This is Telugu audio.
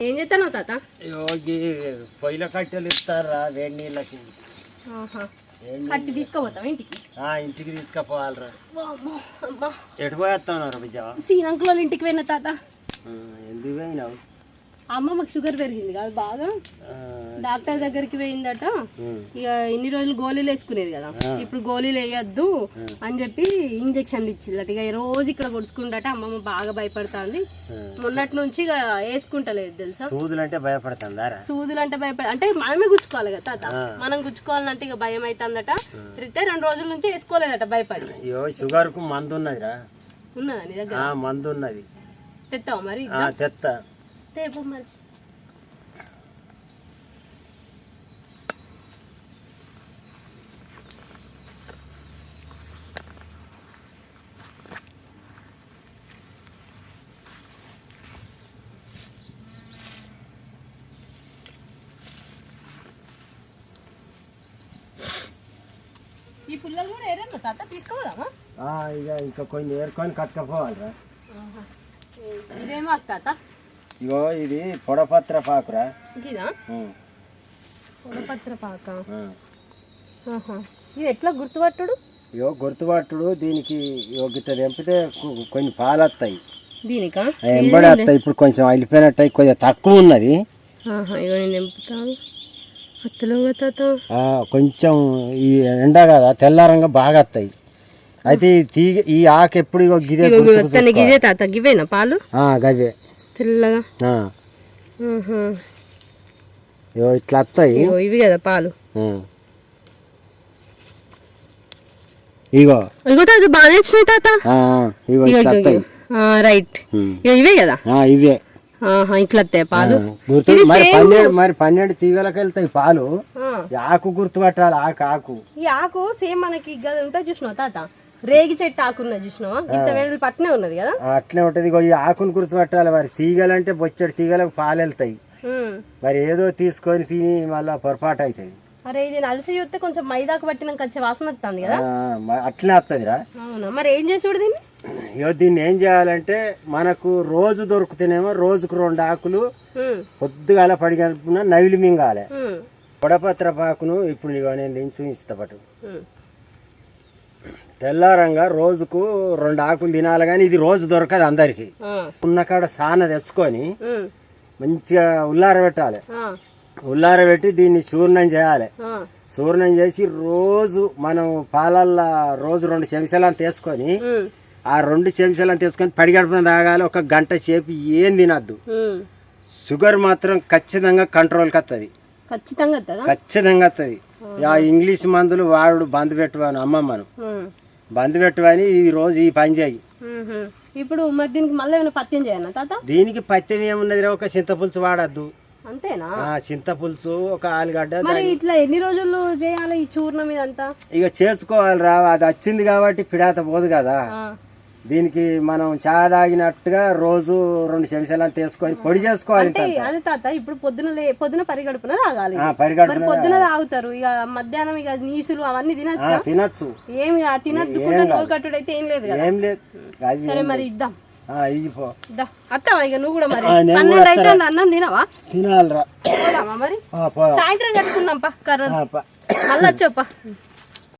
ఏం చేస్తాను తాత? పొయ్యిల కట్టెలు ఇస్తారా వేడి నీళ్ళకి. కట్టి తీసుకోపోతాం ఇంటికి? ఆ, ఇంటికి తీసుకుపోవాలరా. ఎటు పోయేస్తాను బిజ్జ సీనంకుల ఇంటికి పోయిన తాత. ఎందుకు పోయినావు? అమ్మమ్మకి షుగర్ పెరిగింది కాదు బాగా డాక్టర్ దగ్గరికి పోయిందట. ఇక ఇన్ని రోజులు గోళీలు వేసుకునేది కదా. ఇప్పుడు గోళీలు వేయద్దు అని చెప్పి ఇంజక్షన్లు ఇచ్చిందట ఇక రోజు ఇక్కడ కొడుచుకుంటట అమ్మమ్మ బాగా భయపడుతుంది. మొన్నటి నుంచి ఇక వేసుకుంటలేదు తెలుసా? సూదులు అంటే సూదులు అంటే భయపడ అంటే మనమే గుచ్చుకోవాలి కదా తాత. మనం గుచ్చుకోవాలంటే ఇక భయం అవుతుందట తిరిగితే రెండు రోజుల నుంచి వేసుకోలేదట భయపడి. అయ్యో షుగర్కు మందు ఉన్నదిరా ఉన్నదా నీ దగ్గర? మందు ఉన్నది తెస్తావా మరి? తెత్తా. తేపు మరి ఈ పుల్లలు కూడా ఏరన్నా తాత తీసుకోదామా ఆ, ఇక ఇంకా కొన్ని ఏరుకొని కట్టుకపోవాలిరా ఇదేమో తాత ఇగో ఇది పొడపత్ర పాకురా ఇదా పొడపత్ర పాక. ఇది ఎట్లా గుర్తుపట్టుడు? ఇగో గుర్తుపట్టుడు దీనికి గిట్ట తెంపితే కొన్ని పాలు వస్తాయి దీనికా ఎంబడి వస్తాయి ఇప్పుడు కొంచెం అయిపోయినట్టు అయి కొద్దిగా తక్కువ ఉన్నది. కొంచెం ఈ ఎండ కదా తెల్లారంగా బాగా వస్తాయి అయితే ఈ తీగ ఈ ఆకు ఎప్పుడు ఇగో గిదే గివే తాత గివేనా పాలు? గవే తెల్లగా. ఇట్లా వస్తాయి ఇవి కదా పాలు. ఇగో. ఇగో తాత బాగానే వచ్చినాయి తాత. రైట్. ఇవే కదా? ఇవే. ఇట్లా పాలు. గుర్తు మరి పన్నెండు మరి పన్నెండు తీగలకు వెళ్తాయి పాలు. ఆకు గుర్తుపట్టాలి ఆకు ఆకు. ఈ ఆకు సేమ్ మనకి గది ఉంటుంది చూసినావు తాత? రేగి చెట్టు ఆకు ఉన్నది చూసినావా? ఇంత ఉన్నది కదా? అట్లే ఉంటది. ఈ ఆకును గుర్తుపట్టాలి మరి. తీగలంటే బొచ్చడి తీగలకు పాలు వెళ్తాయి. మరి ఏదో తీసుకొని తిని మళ్ళా పొరపాటు అవుతుంది అరే ఇది నలిసి చూస్తే కొంచెం మైదాకు పట్టినాక వచ్చే వాసన వస్తుంది కదా? అట్లనే వస్తుందిరా అవునా? మరి ఏం చేసి దీన్ని? ఇగో దీన్ని ఏం చేయాలంటే మనకు రోజు దొరుకుతేనేమో రోజుకు రెండు ఆకులు పొద్దుగాల పడిగలుపున నవిలి మింగాలి. పొడపత్ర పాకును ఇప్పుడు నేను చూపిస్తా పటు ఉమ్. తెల్లారంగా రోజుకు రెండు ఆకులు తినాలి కానీ ఇది రోజు దొరకదు అందరికి. ఉన్న కాడ సాన తెచ్చుకొని మంచిగా ఉల్లార పెట్టాలి. ఆ, ఉల్లార పెట్టి దీన్ని చూర్ణం చేయాలి. చూర్ణం చేసి రోజు మనం పాలల్లో రోజు రెండు చెంచాలను తీసుకొని ఆ రెండు చెంచాలను తీసుకొని పడిగడుపున తాగాలి. ఒక గంట సేపు ఏం తినద్దు. షుగర్ మాత్రం ఖచ్చితంగా కంట్రోల్కి వస్తుంది ఖచ్చితంగా వస్తుందా ఖచ్చితంగా వస్తుంది ఆ. ఇంగ్లీష్ మందులు వాడు బంద్ పెట్టువాను అమ్మమ్మను. బంద్ పెట్టువని ఈ రోజు ఈ పని చేయి. ఇప్పుడు మరి దీనికి మళ్ళీ ఏమైనా పత్యం చేయనా తాత? దీనికి పత్యం ఏమున్నది ఒక చింతపులుసు వాడద్దు. అంతేనా? ఆ చింతపులుసు ఒక ఆలుగడ్డ మరి ఇట్లా ఎన్ని రోజులు చేయాలి ఈ చూర్ణం ఇదంతా? ఇక చేసుకోవాలి రా అది వచ్చింది కాబట్టి పిడాత పోదు కదా. దీనికి మనం చా తాగినట్టుగా రోజు రెండు చెంచాలను తీసుకొని పొడి చేసుకోవాలి అంటే అదే తాత ఇప్పుడు పొద్దున లే- పొద్దున పరిగడుపున తాగాలి. ఆ, పరిగడుపున మరి పొద్దున తాగుతారు. ఇక మధ్యాహ్నం ఇక నీసులు అవన్నీ ఆ, తినచ్చా. తినచ్చు ఏమి ఆ కట్టుడు అయితే ఏం లేదు కదా. ఏం లేదు. అది సరే మరి ఇద్దాం. ఆ, ఇయ్యి పో. ఇద్దాం. అత్తావా ఇక నువ్వు కూడా మరి? ఆ, నేను పన్నెండు అయితే అన్నం తినవా? తినాలిరా. పోదామా మరి? ఆ, పో. సాయంత్రం కట్టుకుందాం పా కర్ర ఆ, పో. మళ్ళీ వచ్చావు పా.